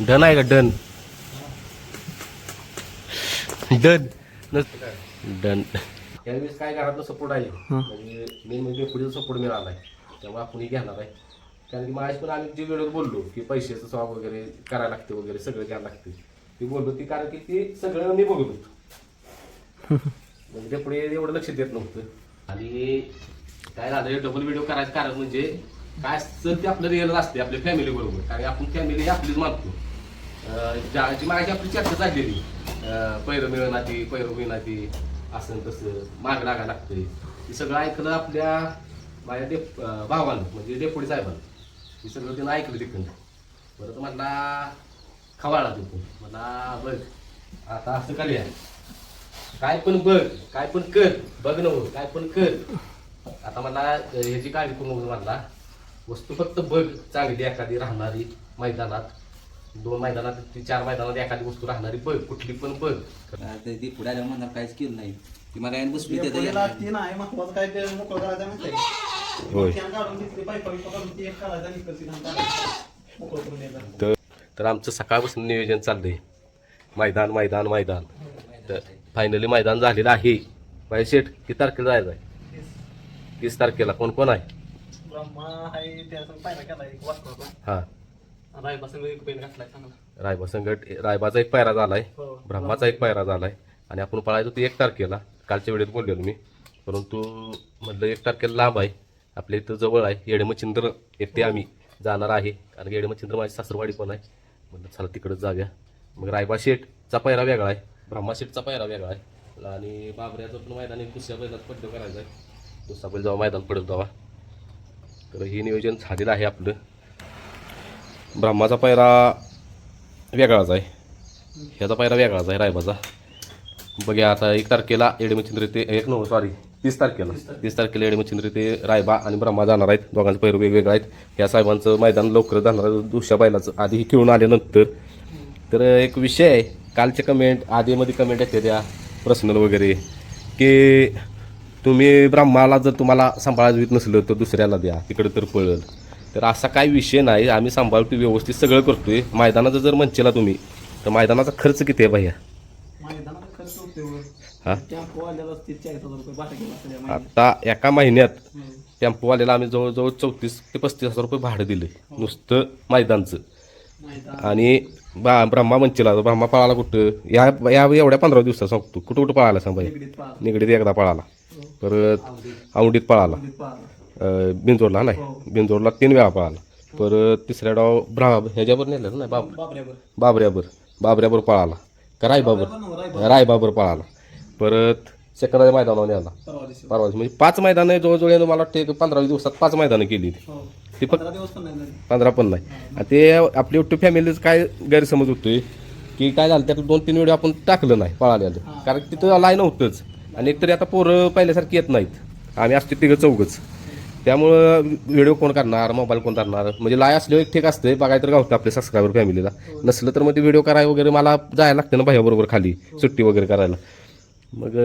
Done आहे का? Done. Done. Done. यावेळेस काय घरातलं सपोर्ट आहे? म्हणजे मेन म्हणजे पुढे सपोर्ट मिळाला आहे. त्यामुळे आपण हे घेणार आहे. कारण की माझ्या पण आम्ही जे वेळेवर बोललो की पैशाचं स्वाब वगैरे करायला लागते वगैरे सगळं घ्यायला लागते. ती बोललो ती कारण की ते सगळं मी बघत होतो. म्हणजे ते पुढे एवढं लक्ष देत नव्हतं. आणि काय झालं डबल व्हिडिओ करायचं कारण म्हणजे काय असतं ते आपलं रिअल असते आपल्या फॅमिली बरोबर. कारण आपण फॅमिली आपलीच मानतो. ज्याची माझी आपली चर्चा झालेली पैरं मिळणाची पैरं मिळणाची असं तसं माग लागा लागतंय. हे सगळं ऐकलं आपल्या माझ्या डे भावानं म्हणजे डेपुडी साहेबानं. हे सगळं त्यानं ऐकलं तिकडं परत म्हटला खवाळा तू मला बघ आता असं करूया काय पण बघ काय पण कर बघ न काय पण कर. आता मला ह्याची काळजी करून म्हटला वस्तू फक्त बघ चांगली एखादी राहणारी मैदानात. दोन मैदानात ती चार मैदानात एखादी वस्तू राहणारी बघ कुठली पण बघ. ती पुढे आल्यावर म्हणणार काहीच केलं नाही. ती मला यायला बसली ते महत्वाचं काय ते मोकळं करायचं माहिती. तर तर आमचं सकाळपासून नियोजन चाललंय. मैदान मैदान मैदान. तर फायनली मैदान झालेलं आहे. बाई शेठ किती तारखेला जायचं आहे तीस तारखेला. कोण कोण आहे? ब्रह्मा आहे त्याचा पायरा केला एक वाचतो हां. रायबा संघ एक बैल घातलाय चांगला. रायबा संकट रायबाचा एक पायरा झालाय हो. ब्रह्माचा एक पायरा झालाय. आणि आपण पळायचो ते एक तारखेला. कालच्या वेळेत बोललेलो मी. परंतु म्हटलं एक तारखेला लांब आहे. आपल्या इथं जवळ आहे. येडमचिंद्र येथे आम्ही. जाणार आहे. कारण की येडमचिंद्र माझी सासरवाडी पण आहे. म्हटलं चला तिकडंच जाऊया. मग रायबा शेठचा पायरा वेगळा आहे. ब्रह्मा शेठचा पायरा वेगळा आहे. आणि बाबऱ्याचं पण मैदान एक दुसऱ्या बैलात पड्ड करायचं आहे दुसरा बैल जेव्हा मैदान पडेल तेव्हा. तर हे नियोजन झालेलं आहे आपलं. ब्रह्माचा पायरा वेगळाच आहे. ह्याचा पायरा वेगळाच आहे रायबाचा. बघूया आता एक तारखेला एडमचिंद्र ते एक नो सॉरी तीस तारखेला. तीस तारखेला. एडमचिंद्र ते रायबा आणि ब्रह्मा जाणार आहेत. दोघांचे पैर वेगवेगळे आहेत. या साहेबांचं मैदान लवकर जाणार आहे. दुसऱ्या बैलाचं आधी हे खेळून आल्यानंतर. तर एक विषय आहे. कालचे कमेंट आधीमध्ये कमेंट येते त्या पर्सनल वगैरे. की तुम्ही ब्रह्माला जर तुम्हाला सांभाळायचं येत नसलं तर दुसऱ्याला द्या तिकडे तर पळल. तर असा काही विषय नाही आम्ही सांभाळतो व्यवस्थित सगळं करतोय. मैदानाचं जर म्हणचेला तुम्ही तर मैदानाचा खर्च किती आहे भैया? हा? आता एका महिन्यात. टेम्पोवाल्याला आम्ही जवळजवळ चौतीस ते पस्तीस हजार रुपये भाडं दिलं नुसतं मैदानचं. मैदान. आणि बा ब्रह्मा मंचीला ब्रह्मा पळाला कुठं? या या एवढ्या पंधरा दिवसात सांगतो कुठं कुठं पळाला सांग निगडीत एकदा पळाला. परत औंडीत पळाला. बिंजोडला नाही. बिंजोडला तीन वेळा पळाला. परत तिसऱ्या डाव ब्रा ह्याच्यावर नेलं ना बाब बाबऱ्यावर. बाबऱ्यावर. बाबऱ्यावर पळाला. का रायबाबर? रायबाबर पळाला. परत सेकंदाच्या मैदानावर नेला. परवा. म्हणजे पाच मैदानं जवळजवळ यानं मला वाटतं पंधरा वीस दिवसात पाच मैदानं केली ती. हो. फक्त पंधरा पण नाही नाही. आणि ते आपली युट्यूब फॅमिलीच काय गैरसमज होतोय? की काय झालं त्यातलं दोन तीन व्हिडिओ आपण टाकलं नाही पळालेलं. कारण तिथं लाय नव्हतंच आणि एकतरी आता पोरं पहिल्यासारखी येत नाहीत. आम्ही असते तिघं चौघच. त्यामुळं व्हिडिओ कोण करणार मोबाईल कोण करणार म्हणजे लाय असल्यावर एक ठीक असते बघाय तर गावतं आपल्या सबस्क्रायबर फॅमिलीला नसलं तर मग ते व्हिडिओ कराय वगैरे मला जायला लागतं ना भाईबरोबर खाली सुट्टी वगैरे करायला. मग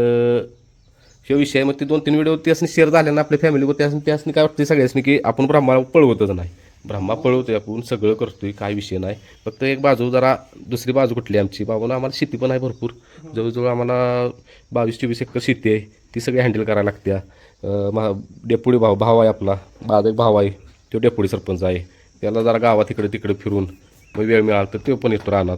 हे विषय मग ते दोन तीन व्हिडिओ त्यासनी शेअर झाले ना आपल्या फॅमिलीवर त्यासनी त्यासनी काय वाटतं सगळ्यासनी की आपण ब्रह्मा पळवतच नाही. ब्रह्मा पळवतोय आपण सगळं करतोय काय विषय नाही. फक्त एक बाजू जरा दुसरी बाजू कुठली आमची? बाबूला आम्हाला शेती पण आहे भरपूर. जवळजवळ आम्हाला बावीस चोवीस एकर शेती आहे ती सगळी हँडल करायला लागत्या. महा डेपुडी भाव भाव आहे आपला. माझा एक भाव आहे तो डेपुडी सरपंच आहे. त्याला जरा गावात इकडे तिकडे फिरून मग वेळ मिळाला तर तो पण येतो रानात.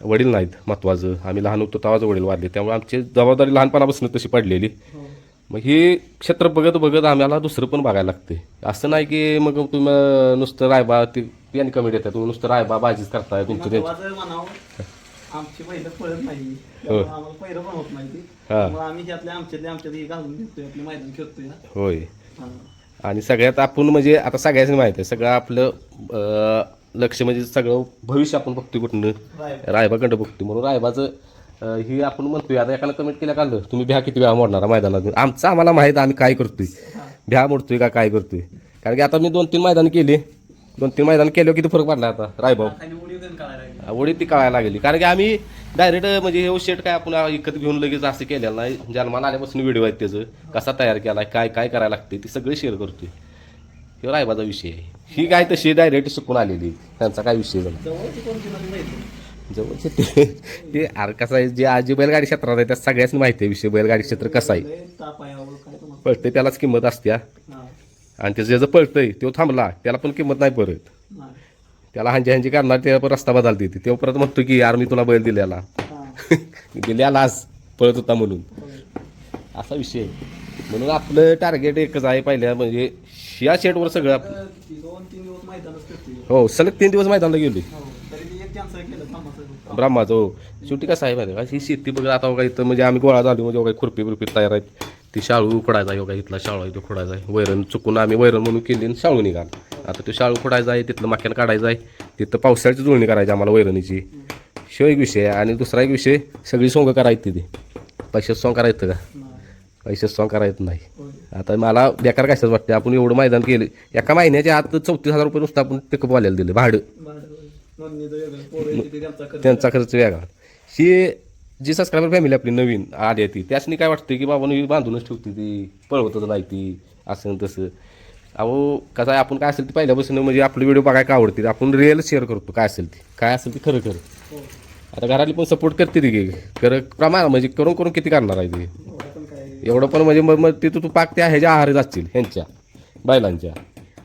वडील नाहीत महत्वाचं. आम्ही लहान होतो तेव्हाच वडील वाढले त्यामुळे आमची जबाबदारी लहानपणापासून तशी पडलेली. मग हे क्षेत्र बघत बघत आम्हाला दुसरं पण बघायला लागते असं नाही की मग तुम्ही नुसतं रायबा ते यांनी कमी येतात तुम्ही नुसतं रायबा बाजीच करताय तुमचं ते महत्वाचं म्हणावं आमची पहिलं पळत नाही त्यामुळे आम्हाला पहिलं पण होत नाही ती हा. त्यामुळे आम्ही त्यातल्या आमच्यातले आमच्यात हे घालून घेतोय आपले मैदान खेळतोय ना. होय. आणि सगळ्यात आपण म्हणजे आता सगळ्यांनी माहिती आहे सगळं आपलं लक्ष म्हणजे सगळं भविष्य आपण बघतोय कुठनं रायबा. रायबाकडं बघतोय म्हणून रायबाचं ही आपण म्हणतोय आता एकानं कमेंट केल्या काढलं तुम्ही भ्या किती वेळा मोडणार मैदानात. आमचं आम्हाला माहीत आम्ही काय करतोय. भ्या मोडतोय का काय करतोय. कारण की आता मी दोन तीन मैदान केली. दोन तीन मैदान केल्यावर किती फरक पडला आता लागली. ओढी ती कळायला लागली. कारण की आम्ही डायरेक्ट म्हणजे हे शेट काय आपण विकत घेऊन लगेच असं केलेलं नाही. जन्माला आल्यापासून व्हिडिओ आहेत त्याचं. कसा तयार केला काय काय करायला लागते ती सगळी शेअर करतोय. तो रायबाचा विषय आहे. ही काय तशी डायरेक्ट शिकून आलेली. त्यांचा काय विषय झाला जवळची ते ते अरे कसं आहे जे आजी बैलगाडी क्षेत्रात आहे त्या सगळ्याच माहिती आहे विषय बैलगाडी क्षेत्र कसं आहे. पळते त्यालाच किंमत असत्या हा, आणि त्याचं ज्याचं पळतंय तो थांबला त्याला पण किंमत नाही परत. त्याला हांजी हांजी करणार त्याला पण रस्ता बदलते ते. तो परत म्हणतो की यार मी तुला बैल दिलेला. हा, दिल्यालाच पळत होता म्हणून. असा विषय आहे. म्हणून आपलं टार्गेट एकच आहे पहिल्या म्हणजे या शेटवर सगळं हो सलग तीन दिवस मैदानाला गेली ब्रह्माचं हो. शेवटी कसं आहे माहिती का? ही शेती बघा आता बघा इथं म्हणजे आम्ही गोळा झाली म्हणजे बघा खुरपी बिरपी तयार आहेत. ती शाळू उखडायचा आहे बघा इथला शाळू आहे तो खोडायचा आहे. वैरण चुकून आम्ही वैरण म्हणून केली आणि शाळू निघाल. आता तो शाळू खुडायचा आहे तिथलं माक्यान काढायचं आहे. तिथं पावसाळ्याची जुळणी करायची आम्हाला वैरणीची. शिव एक विषय आहे. आणि दुसरा एक विषय सगळी सोंग करायची तिथे. पैसे सोंग करायचं का? पैसे पैशाचं सोंग करायचं नाही. आता मला बेकार कशाच वाटते आपण एवढं मैदान केलं. एका महिन्याच्या आत चौतीस हजार रुपये नुसतं आपण पिकअप वाल्याला दिले. भाडं. त्यांचा खर्च वेगळा ही जी सबस्क्रायबर फॅमिली आपली नवीन आली ती त्यासनी काय वाटतं की बाबा मी बांधूनच ठेवते ती पळवतच नाही ती असं तसं अहो कसं आहे आपण काय असेल ते पहिल्यापासून म्हणजे आपले व्हिडिओ बघायला काय आवडते आपण रिअल शेअर करतो काय असेल ते काय असेल ते खरं खरं हो आता घरातली पण सपोर्ट करते ती की खरं प्रमाण म्हणजे करून करून किती करणार आहे ते एवढं पण म्हणजे मग मग तिथं तू पाक त्या ह्याच्या आहारी जाशील ह्यांच्या बैलांच्या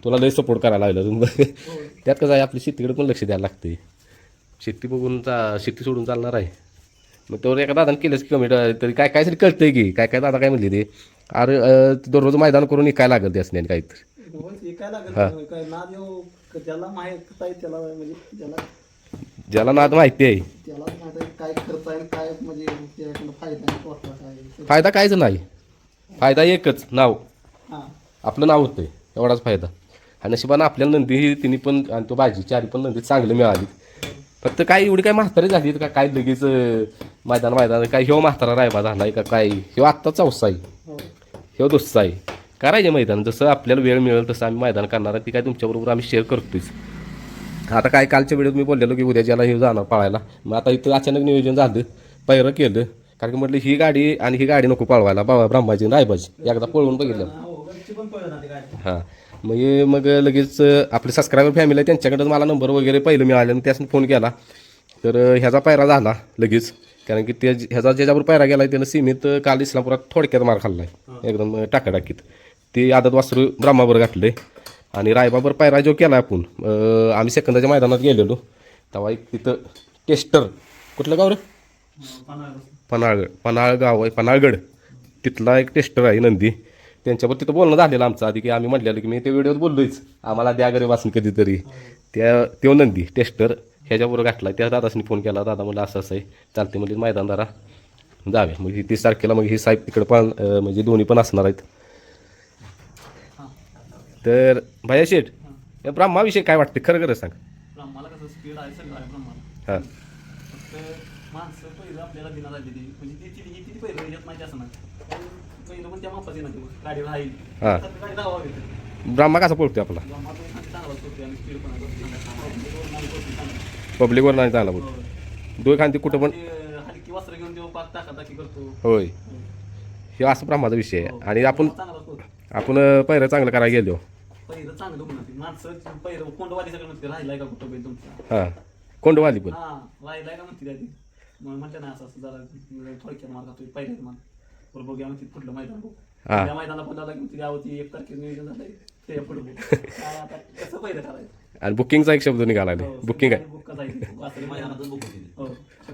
तुला लय सपोर्ट करायला लागलं त्यात कसं आहे आपली शेतीकडे पण लक्ष द्यायला लागते शेती बघून चा शेती सोडून चालणार आहे. मग तेवढं एका दादाने केलंच की कमी तरी काय काय तरी कळतंय की काय काय दादा काय म्हणले ते? अरे दररोज मैदान करून लागेल काहीतरी. काय लागत हा. नाही. काय नाद येऊ? ज्याला नाद माहिती आहे. म्हणजे फायदा आहे तोटा काय फायदा काहीच नाही. फायदा एकच नाव. आपलं नाव होतंय एवढाच फायदा. आणि नशिबानं आपल्याला नंदी ही तिन्ही पण आणि तो भाजी चारी पण नंदी चांगली मिळाली. फक्त काय एवढी काय म्हातारी झाली का काय लगेच मैदान मैदान काय ह्यो म्हातारा रायबा झालाय का काय? ह्यो आत्ता चौसा आहे हो. ह्यो दुसरा आहे करायचे मैदान? जसं आपल्याला वेळ मिळेल तसं आम्ही मैदान करणार आहे. ती काय तुमच्याबरोबर आम्ही शेअर करतोच आता काय कालच्या व्हिडिओत मी बोललेलो की उद्या ज्याला हे जाणार पळायला. मग आता इथं अचानक नियोजन झालं पहिरं केलं. कारण की म्हटलं ही गाडी आणि ही गाडी नको पळवायला. बाबा ब्रह्माजी रायबाजी. एकदा पळवून बघितलं. हो. मग हे मग लगेच आपले सबस्क्रायबर फॅमिली आहे त्यांच्याकडे मला नंबर वगैरे पहिलं मिळालं आणि त्यासनी फोन केला. तर ह्याचा पायरा झाला लगेच. कारण की ते ह्याचा ज्याच्यावर पायरा गेला त्यानं सीमित काल इस्लामपुरात थोडक्यात मार खाल्ला आहे एकदम टाकाटाकीत. ते आदत वासरू ब्रह्मावर घातले आणि रायबाबर पायरा जो केला आपण आम्ही सेकंदाच्या मैदानात गेलेलो. तेव्हा एक तिथं टेस्टर कुठलं गाव रे? पन्हाळ पन्हाळगड पन्हाळ गाव आहे पन्हाळगड. तिथला एक टेस्टर आहे नंदी. त्यांच्यावर तिथं बोलणं झालेलं आमचं. आधी की आम्ही म्हटलेलं की मी ते व्हिडिओत बोललोयच. आम्हाला द्या गरीब वाचून कधीतरी. त्या तो नंदी टेस्टर ह्याच्याबरोबर गाठला त्या दादासनी फोन केला. दादा म्हणलं असं असं आहे. चालते म्हणजे मैदानदारा जावे मग ही तीस तारखेला मग ही साहेब तिकडे पण म्हणजे दोन्ही पण असणार आहेत. तर भैया शेठ या ब्रह्माविषयी काय वाटतं खरं खरं सांग. ब्रह्माला कसं स्पीड आहे सगळं आहे ब्रह्माला. हां. फक्त माणसं पहिलं आपल्याला दिना झालेली म्हणजे ती किती किती पहिलं असं नाही पण पहिलं पण त्या मापाची नाही गाडी राहील. हा. तर गाडी धावावी ब्रह्मा कसा पळतोय आपला? ब्रह्मा पण एखादी चांगला करतोय आणि स्पीड पण आहे. पब्लिकवर नाही चांगला पळतो दोन खांदी कुठं पण हलकी वस्त्र घेऊन देऊ पाक टाकाटाकी करतो. होय. हे असं ब्रह्माचा विषय आहे. आणि आपण चांगला आपण पहिलं चांगलं करायला गेलो. पहिलं चांगलं म्हणते माणसं पहिलं कोंडवाली सगळं म्हणते राहिलाय का कुठं बैल तुमचा? हां. कोंडवाली पण. हा राहिलाय का म्हणते त्याची मग म्हणते ना असं असं जरा थोडक्यात मार खातोय पहिल्याच मार. बरं बघूया म्हणते कुठलं मैदान बघू. हा. त्या मैदानाला बोलावला की म्हणते आवती एक तारखेचं नियोजन झालंय ते पुढे बघू. काय आता कसं पहिलं करायचं? आणि बुकिंगचा एक शब्द निघाला हो, बुकिंग आहे. बुक करायचं. वासरे मैदानातच मैदानातच बुक होती. हो.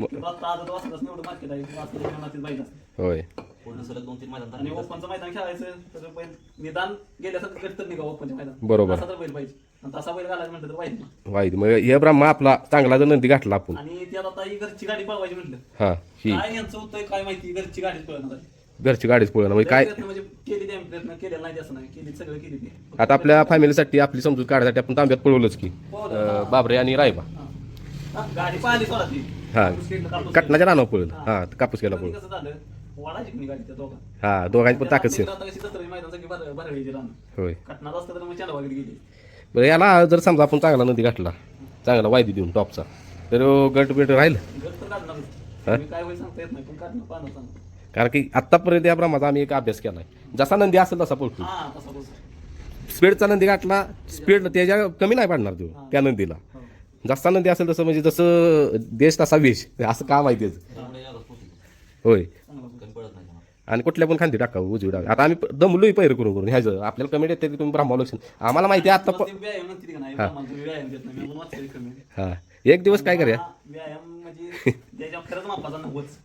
किंवा आता आजच वासराचं एवढं मार्केट आहे. वासरे मैदानातच बैल असते होय. पूर्ण सलग दोन तीन मैदान आणि झाले. ओपनचं मैदान खेळायचं तर बैल निदान गेल्यासारखं ओपनच्या मैदान बरोबर. असा तर बैल पाहिजे. आणि तसा बैल घालायचं म्हटलं तर पाहिजे ना वाईट. मग हे ब्रह्मा आपला चांगला जर नंदी घातला आपण. आणि त्यात आता ही घरची गाडी पळवायची म्हटलं. हां ही. काय यांचं होतंय काय माहिती? घरची गाडीच पळवणार आहे. घरची गाडीच पळणार म्हणजे काय? प्रयत्न म्हणजे केली ते प्रयत्न केलेला नाही असं नाही केली सगळं केली ते. आता आपल्या फॅमिलीसाठी आपली समजूत काढायसाठी आपण तांब्यात पळवलंच की. अं, बाबरे आणि रायबा. हा. हा, गाडी पाहिली स्वतः ती. हां. स्पीडनं कापूस कटनाच्या रानावर पळलं. हा. हां कापूस केला. पळून कसं झालं? वाढायची की नाही गाडी त्या दोघां हां दोघांची पण ताकद आता कशी मैदान सगळी राहणं होय. कटणार असतं तर मग चांदा वगैरे गेली. बरं याला जर समजा आपण चांगला नदी घातला चांगला वायदी देऊन टॉपचा तर गट बिट राहील? घर तर काढणार हा? मी काय होईल सांगता येत नाही पण काढणार पाहणार सांगणार कारण की आत्तापर्यंत या ब्रह्माचा आम्ही एक अभ्यास केला आहे जसा नंदी असेल तसा हा बस स्पीडचा नंदी गाठला स्पीड त्याच्या कमी नाही पाडणार तो त्या नंदीला. जास्त नंदी असेल तसं म्हणजे जसं देश तसा वेश असं काम आहे त्याचं. पोटी. होय. कमी. आणि कुठल्या पण खांदी टाकावं उजवी डावी. आता आम्ही दमलोय पैर करून करून ह्याचं आपल्याला कमेंट येते की तुम्ही ब्राह्मण लक्ष आम्हाला माहिती आहे आता कमी. हा. एक दिवस काय करूया?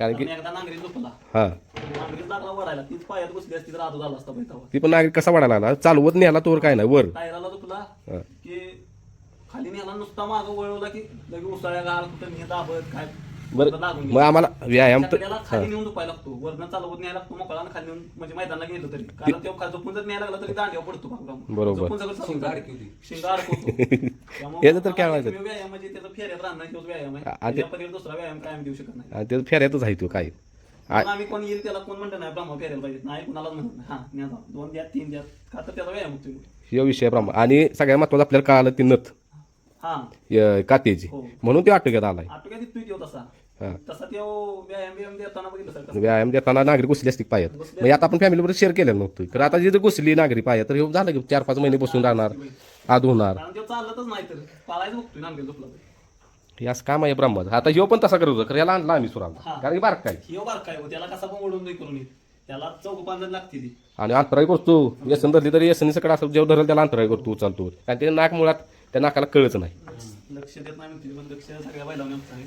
कारण की एकदा नांगरी झोपला हा. लागला तीच पायात घुसली असती तर झाला असता ती पण नागरिक कसा वाढायला लागला? चालवत नेला तोवर काय नाही वर. टायराला झोपला हा. की खाली नेला नुसता मागं वळवला की लगे उसळ्या घाल कुठं नेत दाबत काय? बरं. मग आम्हाला व्यायाम तर त्याला खाली नेऊन दुपायला लागतो. वरनं चालवत न्यायला लागतो मोकळा आणि खाली नेऊन म्हणजे मैदानाला गेलो तरी. कारण खा- जर न्यायला लागला तरी दांड्यावर पडतो. बरोबर. झोपून सगळं चालून शिंगा जातं. अडकवली. शिंगा अडकवतो त्यामुळे याचं तर काय? एकमेव व्यायाम म्हणजे त्याचा फेऱ्यात राहणं किंवा व्यायाम आहे. पलीकडे दुसरा व्यायाम कायम देऊ शकत नाही. आणि ते फेऱ्यातच आहे तो काय आ- पण आम्ही कोण येईल त्याला कोण म्हणतं नाही ब्रह्मा फेरायला पाहिजे नाही कुणालाच म्हणत नाही. हा न्या जाऊ. दोन द्या तीन द्या. का तर त्याचा व्यायाम होतो. हे विषय ब्रह्म आणि सगळ्यात महत्वाचं आपल्याला कळालं ती नथ. य- कातेची हो. म्हणून ते आटोक्यात आलाय. आटो काय दिसतोय तो तसा हा. तसा तो व्यायाम व्यायाम देताना बघितलं सर कसं? व्यायाम देताना नागरिक घुसली असती पायात. म्हणजे आता आपण फॅमिलीबरोबर शेअर केलेलं नव्हतं. तर आता जी जर घुसली नागरी पायात तर हे झालं की चार पाच महिने बसून राहणार आद होणार. कारण तो चालतच नाही तर पाळायचं बघतोय नांगरे झोपला तर. हे असं काम आहे ब्रह्माचं. आता ह्यो पण तसा करत होता खरं याला आणला आम्ही सुराला. कारण की बारक काय ह्यो बार काय हो, त्याला कसा पण ओढून दे करून येईल त्याला चौक पाच जण लागते ती. आणि अंतराय करतो. व्यसन धरली तरी व्यसनी सकडे असं जेव्हा धरलं त्याला अंतराय करतो उचलतो कारण ते नाक मुळात त्या नाकाला कळच नाही. लक्ष देत नाही म्हणते पण लक्ष सगळ्या बैलावणी आमचं आहे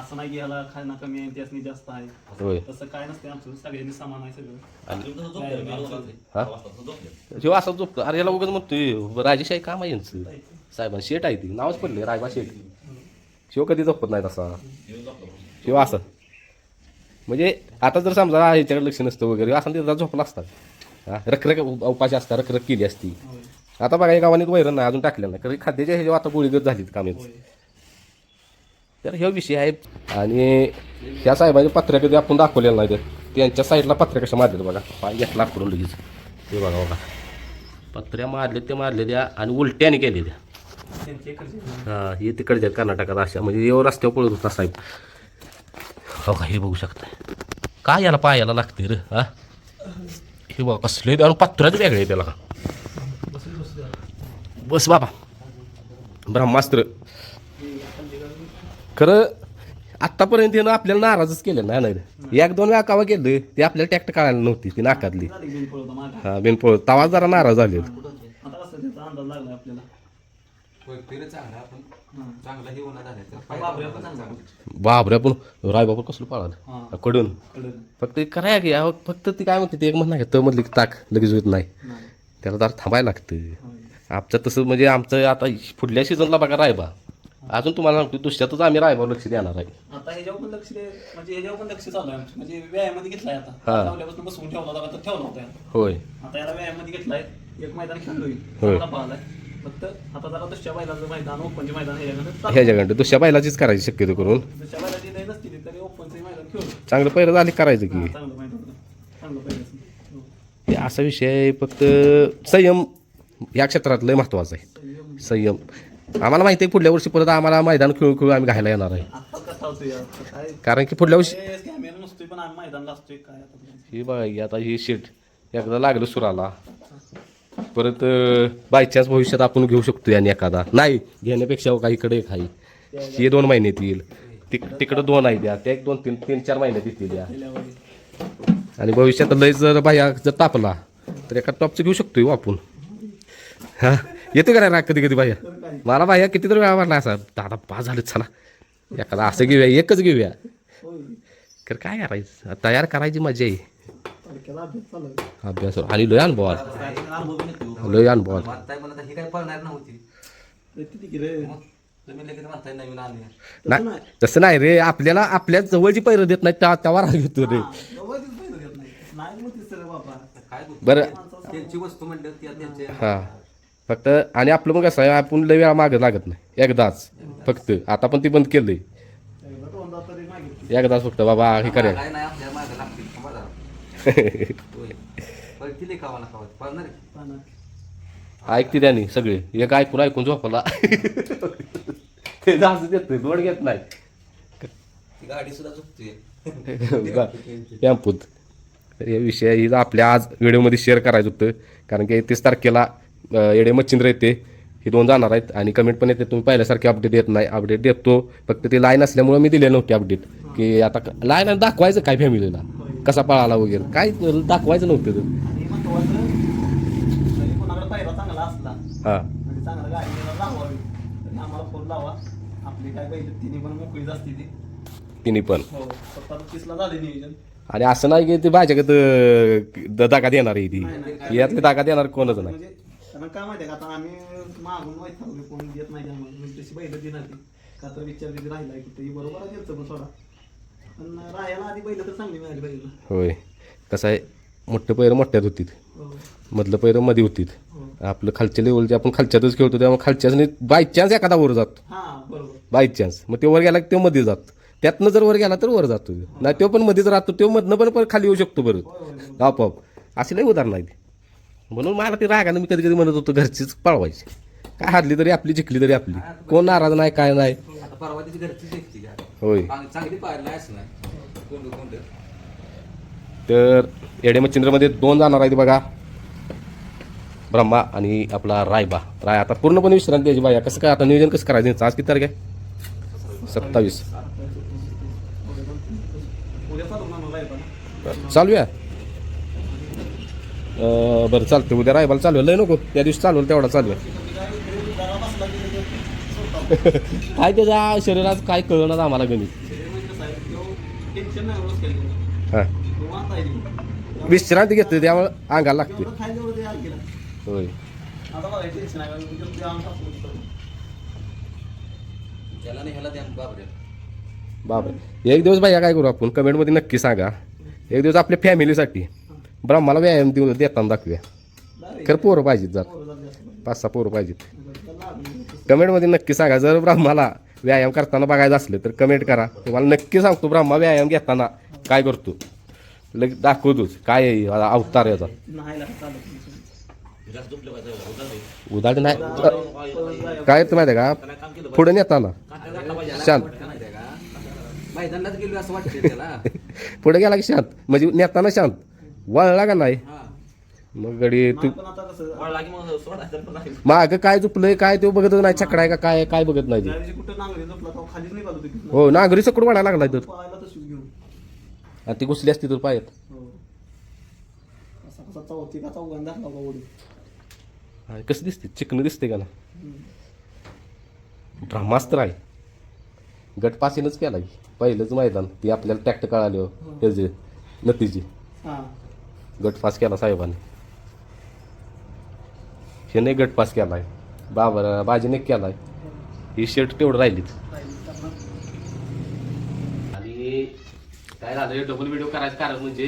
असं नाही की ह्याला खाणं कमी आहे त्यासनी जास्त आहे. होय. तसं काय नसते आमचं सगळ्यांनी समान आहे सगळं. हा? ह्यो असं झोपतो. अरे याला उगाच म्हणतोय राजेशाही काम आहे यांचं? साहेबां शेट आहे ती. नावच पडले रायबा शेट. शिव कधी झोपत नाही तसा. शिव असं. म्हणजे आता जर समजा ह्याच्याकडे लक्ष नसतं वगैरे असं ते झोपला असतात. हा रखरख उपाशी असतात रखरख केली असती. होय. आता बघा या गावाने वैरण नाही अजून टाकलेलं नाही. कारण खाद्याच्या ह्याच्यावर आता गोळीगत झालीत कामे होय. तर हे विषय आहे. आणि त्या साहेबांच्या पत्र्या कधी आपण दाखवलेलं नाही तर त्यांच्या साईडला पत्र्या कशा मारल्यात बघा. पाय घेतला करून लगेच. ते बघा बघा. पत्र्या मारले ते मारलेल्या आणि उलट्याने केलेल्या. त्यांची हा हे तिकडच्या कर्नाटकात अशा. म्हणजे एवढं रस्त्यावर पळत होता साहेब. हो का? हे बघू शकता काय याला पायाला लागते रे हा? हे बघा कसले आणि पत्र्याच वेगळे त्याला. बसून बस बाबा. ब्रह्मास्त्र. खरं आत्तापर्यंत यानं आपल्याला नाराजच केलं नाही नाही एक दोन वेळा कावा केलं ते आपल्याला टॅक्ट काढायला नव्हती ती नाकातली. हा बिनपोळ तवा जरा नाराज झाले चांगला आपण हा. झाले बाबरे पण आपण रायबापूर कसलं. पळालं? कडून. फक्त ते कराय की अहो, फक्त ती काय म्हणते ते एक म्हणणार तर मधली ताक लगेच होत नाही. त्याला जरा थांबायला लागतं. आमचं तसं म्हणजे आमचं आता पुढल्या सीझनला बघा रायबा. अजून तुम्हाला सांगतो दुसऱ्यातच आम्ही रायबावर लक्ष देणार आहे. आता ह्याच्यावर पण लक्ष दे म्हणजे ह्याच्यावर पण लक्ष चालू आहे आमचं. म्हणजे व्यायामामध्ये घेतलाय आता. हा. लावल्यापासून बसवून ठेवला होता आता ठेवला होता. याला. होय. आता याला व्यायामामध्ये घेतलाय एक मैदान खेळलोय पाहिलाय फक्त आता जरा दुसऱ्या बैलाचं मैदान ओपनचे मैदान ह्याच्याकडे दुसऱ्या बैलाचीच करायची शक्यतो करून. दुसऱ्या बैलाची लय नसती ती, तरी ओपनचं मैदान खेळलो चांगलं पहिलं झाले करायचं की? हा, चांगलं मैदान होतं. चांगलं पहिलं हे. असा विषय आहे, फक्त संयम या क्षेत्रात लय महत्त्वाचा आहे. संयम. आम्हाला माहिती आहे पुढल्या वर्षी परत आम्हाला मैदान खेळू खेळू आम्ही घायला येणार आहे. आता कसा होतो यार? काय? कारण की पुढल्या वर्षी कॅमेरा नसतोय पण आम्ही मैदानला असतोय काय आता? ही बघा ही आता ही शीट एकदा लागलं सुराला. परत बाय चान्स भविष्यात आपण घेऊ शकतो आणि एखादा. नाही घेण्यापेक्षा हो काही इकडे एक आहे. हे दोन महिन्यात येईल. तिक तिकडं दोन आहे द्या. त्या एक दोन तीन तीन चार महिन्यात येतील द्या आणि भविष्यात लय जर बाया जर तापला तर एका टॉपचं घेऊ शकतो हो आपण. हां? येते का नाही कधी कधी बाया? मला बाया कितीतरी वेळा वाटला असा दादा पाच झाले चला. एखादा असं घेऊया एकच घेऊया. तर काय करायचं? तयार करायची मजा आहे. अभ्यास आणि लय अनुभव आला. लय अनुभव आला. ही काय पळणार नव्हती आले तसं नाही तसं नाही रे. आपल्याला आपल्या जवळची पैर देत नाही त्या त्यावर राग येतो रे. हा? बरं. त्यांची वस्तू म्हणलं त्या त्यांचे हा. फक्त आणि आपलं मग कसं आहे आपण लय वेळा मागं लागत नाही. एकदाच. फक्त. आता पण ती बंद केलंय. मागितली. एकदाच फक्त. बाबा हे करेल काय नाही आपल्या मागे लागतील थांबा जरा. होय. खावत पळणार ऐकते त्याने सगळे. एक ऐकून ऐकून झोपला. ते जास्त देत नाही घेत नाही. गाडी सुद्धा चुकते टॅम्पूत. तर हे विषय ही आपल्या आज व्हिडिओमध्ये शेअर करायचं होतं. कारण की तीस तारखेला येडे मच्छिंद्र येते. हे दोन जाणार आहेत आणि कमेंट पण येते. तुम्ही पहिल्यासारखे अपडेट देत नाही. अपडेट देतो. फक्त ते लाईन असल्यामुळे मी दिले नव्हते अपडेट की आता लाईन दाखवायचं काय फॅमिलीला कसा पळाला वगैरे? काय दाखवायचं नव्हतं हां. म्हणजे तरी काय पाहिजे तिन्ही पण हो आणि असं नाही की ते माझ्याकडे दागा देणार आहे ती. यातली दागा देणार कोणच नाही. म्हणजे कारण काय माहितीये का आता आम्ही मागून माहीत कोण देत नाही आम्हाला म्हणजे तशी बैल देणार ती. का तर विचार तिथे राहिला की ते बरोबर आहे त्यांचं पण सोडा पण राहायला आधी बैल तर चांगली मिळाली पाहिजे होय. कसं आहे मोठं पैरं मोठ्यात होतीत. हो. मधलं पैरं मध्ये होतीत. हो. आपलं खालच्या लेवलचे आपण खालच्यातच खेळतो त्यामुळे खालच्याच बाय चान्स एखादा वर जातो. हा बाय चान्स मग तो वर गेला की तो मध्ये जातो. त्यातनं जर वर गेला तर वर जातो. नाही तो पण मध्येच राहतो तो मधनं पण पण खाली येऊ शकतो बरोबर. आपोआप. असे लई उदाहरण आहेत. म्हणून मला ते रागानं मी कधी कधी म्हणत होतो घरचीच पळवायची. काय हारली तरी आपली जिंकली तरी आपली. कोण नाराज नाही काय नाही. आता परवा तिची घरची शेती घ्या होय. चांग- चांगली पाहिलं कोंड कोंड. तर येडे मच्छिंद्रमध्ये दोन जाणार आहेत बघा. ब्रह्मा आणि आपला रायबा. राय आता पूर्णपणे विश्रांती द्यायची बाया कसं काय आता नियोजन कसं करायचं? यांचं? आज किती तारीख आहे? सत्तावीस. चालूया बरं चालतं उद्या रायबाला चालू लय नको. त्या दिवशी चालू तेवढा चालू काय त्याच्या शरीरात काय कळणार आम्हाला गणित? हां. विश्रांती घेतली त्यामुळे अंगाला लागते. होय. बापरे. एक दिवस भाई काय करू आपण? कमेंटमध्ये नक्की सांगा. एक दिवस आपल्या फॅमिलीसाठी. ब्रह्माला व्यायाम देऊन देताना दाखवूया. खरं पोरं पाहिजेत जर पाच सहा पोरं पाहिजेत. कमेंटमध्ये नक्की सांगा. जर ब्रह्माला व्यायाम करताना बघायचं असलं तर कमेंट करा. तुम्हाला नक्की सांगतो ब्रह्मा व्यायाम घेताना काय करतो? लगेच दाखवतोच. काय आहे अवतार याचा. उदाहरण नाही. काय येतं माहिती आहे का? पुढे नेताना. शांत. पुढे गेला की शांत. म्हणजे नेताना शांत. वळला का नाही? मग गडी तू माग काय चुकलंय काय ते बघतच नाही छकडाय का काय काय बघत नाही हो नागरी सकड वाढायला लागलाय तर. ती घुसली असती तर पायात. हो. कसा दिसते? चिकन दिसते का ना? ब्रह्मास्त्र आहे. गटपासीनच केला की पहिलंच मैदान. ती आपल्याला टॅक्ट कळाली हो त्याचे नतीजी. हा. गट पास केला साहेबांनी. ह्याने गट पास आहे बाबा बाजीने केला आहे ही शर्ट तेवढं राहिलीच आणि काय झालं डबल व्हिडिओ करायचं कारण म्हणजे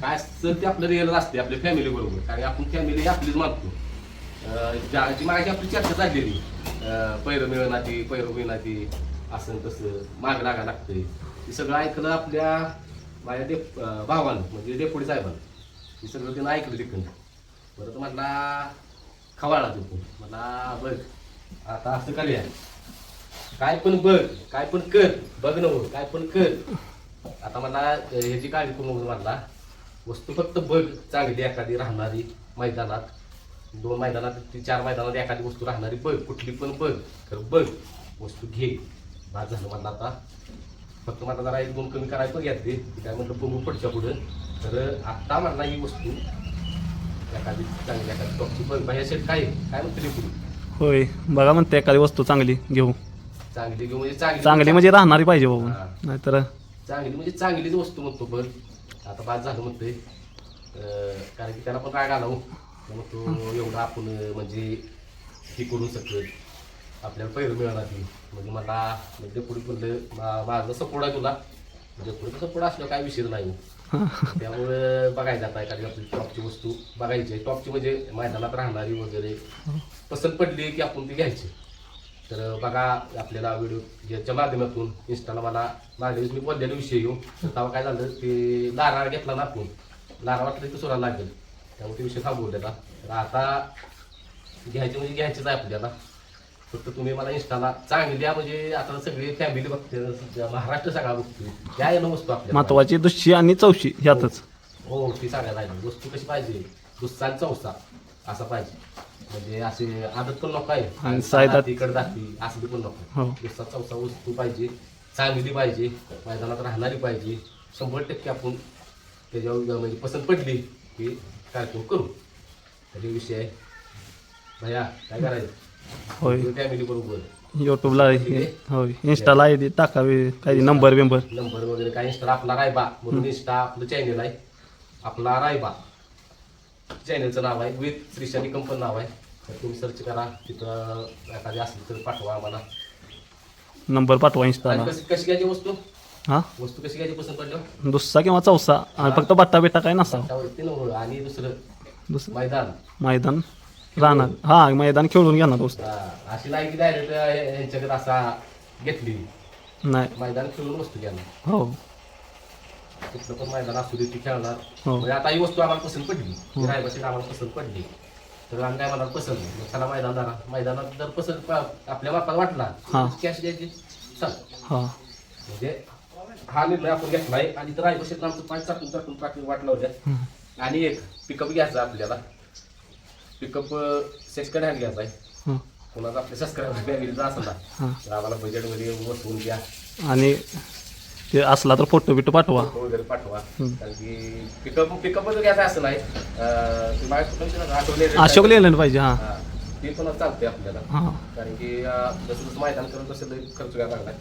काय असतं ते आपलं रिअल असते आपल्या फॅमिली बरोबर. कारण आपण फॅमिली आपलीच मानतो. ज्याची माझी मागाची आपली चर्चा झालेली पैर मिळणाची पैर ती असं तसं माग लागा लागतंय. हे सगळं ऐकलं आपल्या माझ्या डेप भावानं म्हणजे डेपुडी साहेबानं. हे सगळं त्यानं ऐकलं तिकडं परत म्हटला खवाळा तू. मला बघ. आता असं करूया. काय पण बघ काय पण कर. बघ न हो, काय पण कर. आता मला ह्याची काळजी करू नको म्हणला वस्तू फक्त बघ चांगली एखादी राहणारी मैदानात. दोन मैदानात ती चार मैदानात एखादी वस्तू राहणारी बघ. कुठली पण बघ. तर बघ. वस्तू घे. बाद झालं म्हणलं आता. फक्त मला जरा एक दोन कमी करायचं घेतले ती. काय म्हटलं बघू पुढच्या पुढं. तर आत्ता म्हणला ही वस्तू एखादी चांगली एखादी टॉपची बघ बाह्या सेट काय आहे? काय म्हणते पुढे होय बघा म्हणते एखादी वस्तू चांगली घेऊ. चांगली घेऊ म्हणजे चांगली चांगली म्हणजे राहणारी पाहिजे बाबा. हा. नाहीतर चांगली म्हणजे चांगलीच वस्तू म्हणतो बघ आता बाद झालं म्हणतोय. अं, कारण की त्याला पण काय घालावं मग तो एवढा आपण अं, म्हणजे हे करू शकत आपल्याला पहिलं मिळणार ती म्हणजे मला म्हणजे पुढे म्हणलं मा- माझं सपोर्ट आहे तुला. म्हणजे पुढे सपोर्ट असलं काय विषय नाही त्यामुळे बघायचं आता एखादी आपली टॉपची वस्तू बघायची टॉपची म्हणजे मैदानात राहणारी वगैरे पसंत पडली की आपण ती घ्यायची. तर बघा आपल्याला व्हिडिओ याच्या माध्यमातून इंस्टाला मला मागल्या दिवशी मी बोललेला विषय येऊ तेव्हा काय झालं ते लारा घेतला ना आपण. लारा वाटलं की सोडायला लागेल. त्यामुळे ते विषय थांबवलेला. तर आता घ्यायचे म्हणजे घ्यायचेच आहे आपल्याला. फक्त तुम्ही मला इंस्टाला चांगली आहे म्हणजे आता सगळी फॅमिली बघते महाराष्ट्र सगळा बघते त्या येणं वस्तू आपल्याला महत्वाची दुसरी आणि चौशी ह्यातच. हो ती सांगायला लागली. वस्तू कशी पाहिजे? दुसरा आणि चौसा असा पाहिजे. म्हणजे असे आदत पण नको आहे. आणि सायदात- इकडे दाखवी असली पण नको हो. दुसरा चौसा वस्तू पाहिजे चांगली पाहिजे मैदानात राहणारी पाहिजे. शंभर टक्के आपण त्याच्यावर म्हणजे पसंत पडली की कार्यक्रम करू. तर हे विषय आहे. भैया काय करायचं? होय. फॅमिली बरोबर. युट्यूबला हे- होय. इंस्टाला आहे ते टाकावे काही नंबर बिंबर. नंबर वगैरे काय इंस्टा आपला रायबा म्हणून इंस्टा आपलं चॅनल आहे. आपला रायबा चॅनलचं नाव आहे विथ श्रीशानी कंपनी नाव आहे. तर तुम्ही सर्च करा तिथं एखादी असली तर पाठवा आम्हाला. नंबर पाठवा आणि इंस्टाला कशी कशी घ्यायची वस्तू? हा? वस्तू कशी घ्यायची पसंत पडलं दुसरा किंवा चौसा? आणि फक्त बट्टा बिट्टा काय नसा त्यावरती आणि दुसरं? दुसरं. मैदान. मैदान. राहणार. हा मैदान खेळून घेणार दोस्त. हा, अशी नाही की डायरेक्ट यांच्याकडे असा घेतली. नाही. मैदान खेळून वस्तू घेणार. हो. कुठलं पण मैदान असू दे ती खेळणार. हो. म्हणजे आता ही वस्तू आम्हाला पसंत पडली. ही. रायबाशी आम्हाला पसंत पडली. तर आम्ही काय म्हणाल पसंत. मग चला मैदान जरा. मैदानात जर पसंत पा- आपल्या बापात वाटला. कॅश द्यायची. चल. हा. म्हणजे हा निर्णय आपण घेतलाय. आणि तर रायबाशीत आमचं पाच चाटून चाटून पाठी वाट लावल्या आणि एक पिकअप घ्यायचा आपल्याला. पिकअप घ्यायचा आहे हा. कोणाचा आपल्या सबस्क्राईबर फॅमिलीचा असला तर आम्हाला बजेटमध्ये बसवून द्या. आणि ते असला तर फोटो बिटो पाठवा. वगैरे पाठवा. कारण की पिकअप पिकअपच घ्यायचं असं नाही. अशोक लेलंड पाहिजे हा. ते पण चालते आपल्याला. कारण की जसं जसं मैदान करत तसं खर्च घ्यायला लागलाय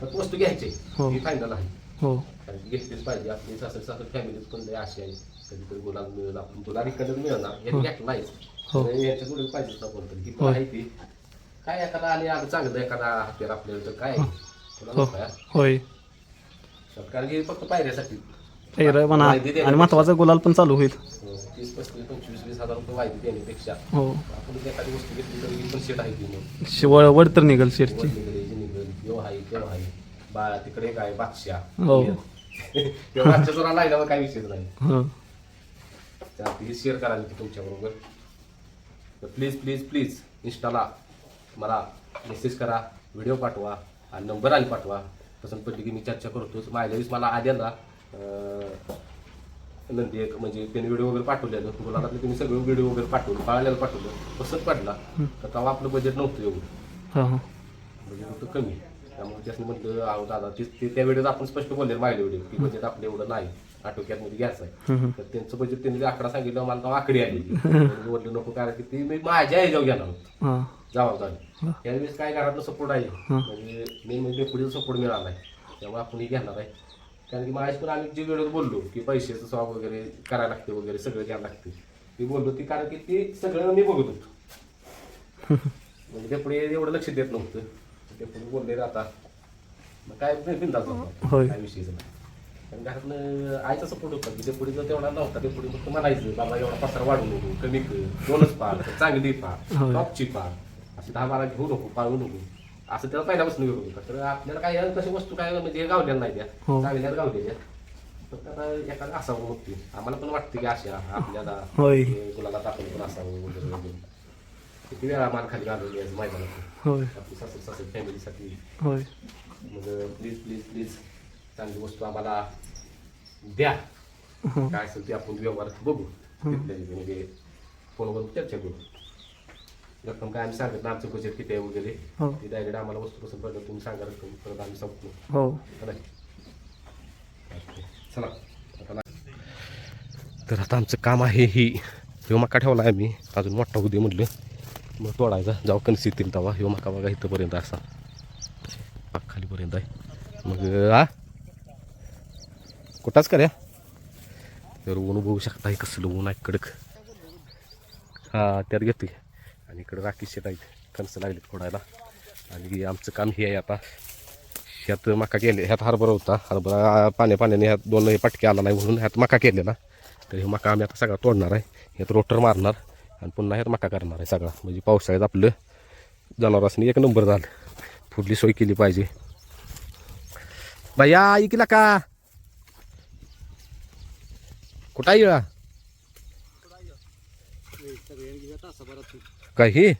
फक्त वस्तू घ्यायची. हो. ही फायनल आहे. हो. कारण घेतलीच पाहिजे. आपली सासर सासर फॅमिलीच पण अशी आहे. कधीतरी गुलाल मिळेल आपण मिळणार यांनी घेतलं हो. यांच्या जोडी पाहिजेच ना कोणतरी ही पण. आहे ती काय एखादा आणि आता चांगलं एखादा हत्यार आपल्याला तर काय तुला. होय कारण की फक्त पायऱ्यासाठी म्हणा देण्यापेक्षा- आणि महत्त्वाचा गुलाल पण चालू होईल तीस पस्तीस पंचवीस वीस हजार रुपये देण्यापेक्षा हो आपण एखादी वस्तू घेतली तरी ही पण शेट आहे ती मग शिवळ वड तर निघल शेटची निघेल, हे यो आहे बा तिकडे काय हो. तेव्हा बादशाह जोरा लागल्यावर काही विषय नाही त्यात हे शेअर करा मी तुमच्याबरोबर तर प्लीज प्लीज प्लीज इंस्टाला मला मेसेज करा व्हिडिओ पाठवा आणि नंबर आणि पाठवा. पडली की मी चर्चा करतोच. माझ्या वेळेस मला आद्याला नंदी एक म्हणजे त्यांनी व्हिडिओ वगैरे पाठवलेलं. गुलाबातले त्यांनी सगळं व्हिडिओ वगैरे पाठवलं पाळल्याला पाठवलं. पसंत पडला. तर तेव्हा आपलं बजेट नव्हतं एवढं. बजेट होतं कमी. त्यामुळे त्याने म्हटलं अहो दादा ते त्या व्हिडिओत आपण स्पष्ट बोलले माझ्या व्हिडिओ की बजेट आपलं एवढं नाही. आटोक्यात मध्ये घ्यायचं आहे तर त्यांचं बजेट त्यांनी आकडा सांगितलं मला तेव्हा आकडी आली बोललो नको कारण की ती मी माझ्या ह्याच्यावर घेणार होतो. जबाबदारी. यावेळेस काय घरातलं सपोर्ट आहे? म्हणजे मेन म्हणजे पुढे सपोर्ट मिळाला आहे. त्यामुळे आपण हे घेणार आहे. कारण की माझ्या पण आम्ही जे वेळेत बोललो की पैशाचं स्वाब वगैरे करायला लागते वगैरे सगळं घ्यायला लागते. ती बोललो ती कारण की ते सगळं मी बघत होतो. म्हणजे ते पुढे एवढं लक्ष देत नव्हतं. ते पुढे बोलले आता मग काय होय. काय विषयच नाही. घरातनं आईचा सपोर्ट होता की ते पुढे जर तेवढा नव्हता. ते पुढे फक्त म्हणायचं बाबा एवढा पसार वाढू नको कमी कर दोनच पार चांगली पार. टॉपची पार अशी दहा बारा घेऊ नको पाळू नको. असं त्याला पहिल्यापासून घेऊ नको तर आपल्याला काय तशी वस्तू काय म्हणजे हे गावलेल्या नाही त्या. हो. चांगल्या गावलेल्या. फक्त आता एखादा असावं मग ते. आम्हाला पण वाटतं की अशा आपल्याला गुलाला आपण पण असावं वगैरे किती वेळा मान खाली घालवली आहे मैदानात. आपली सासर सासर फॅमिलीसाठी मग प्लीज प्लीज प्लीज. चांगली वस्तू आम्हाला द्या. काय असेल ते आपण व्यवहार बघू. तिथल्या तिथे म्हणजे फोनवर चर्चा करू. रक्कम काय आम्ही सांगत ना आमचं बजेट किती आहे वगैरे. हो. ती डायरेक्ट आम्हाला वस्तू कसं पडलं तुम्ही सांगा रक्कम परत आम्ही संपतो हो? चला आता तर आता आमचं काम आहे ही ह्यो मका ठेवला आहे मी अजून मोठा होऊ दे म्हटलं मग तोडायचा. जाऊ कणस येतील तेव्हा. ह्यो मका बघा इथंपर्यंत असा. पाक खालीपर्यंत आहे. मग आ? कुठाच कऱ्या तर ऊन बघू शकता हे कसलं ऊन आहे कडक. हा त्यात घेतोय आणि इकडं राखी शेट आहेत कणसं लागलीत फोडायला. आणि आमचं काम हे आहे आता. ह्यात मका केले ह्यात हरभरा होता. हरभरा पाण्या पाण्याने ह्यात दोन हे पटके आला नाही म्हणून ह्यात मका केलेला. तर हे मका आम्ही आता सगळा तोडणार आहे. ह्यात रोटर मारणार आणि पुन्हा ह्यात मका करणार आहे सगळा. म्हणजे पावसाळ्यात आपलं जनावरांनी एक नंबर झालं. फुडली सोय केली पाहिजे. भैया ऐकला का कुठं आहे? येळा काय हे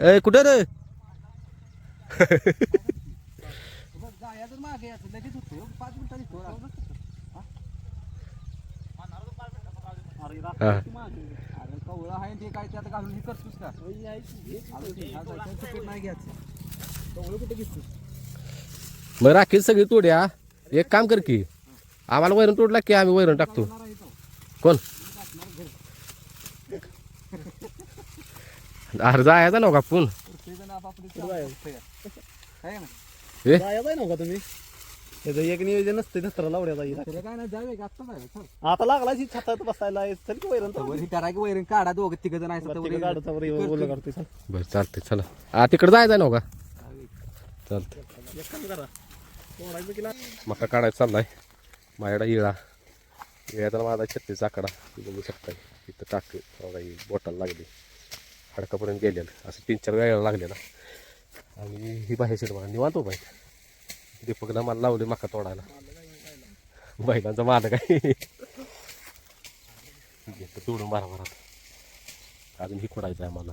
ए कुठं रे? हा. कवळं आहे ते काय त्यात घालून हे करतोस का? ते तिकीट नाही घ्यायचं. कवळं कुठे घेतोस राखील सगळी तोड्या एक काम कर की आम्हाला वैरण तोडला की आम्ही वैरण टाकतो. कोण? अरे जायचा ना कापून प्रत्येकजण आपापली चाल करतंय. आहे ना? ए? जायचं आहे ना का तुम्ही? त्याचं एक नियोजन नसते दसरा लावड्याचा येईल त्याला काय नाही आत्ता चल. आता लागला जी छतात बसायला चल की वैरण तर ही करा की वैरण काढा दोघं तिघ जण आहे तिकडे काढतो वर ओलं करते चल. बरं चालतंय चला. आ तिकडे जायचं ना का? चालतंय. एक काम करा. तोडायचं की ला- मका काढायचा चाललाय. माझ्याकडे इळा. इळ्याचा माझा छत्तीस आकडा. बघू शकता इथं टाक बघा ही बोटाला लागली. हाडकापर्यंत गेलेलं. असं तीन चार वेळा लागलेला आणि ही बाहेर बघा निवांत उभा आहे. दीपकनं मला लावली मका तोडायला. बैलांचा मालक काय घेतो तोडून बारा बारा. अजून ही खोडायचं आहे मला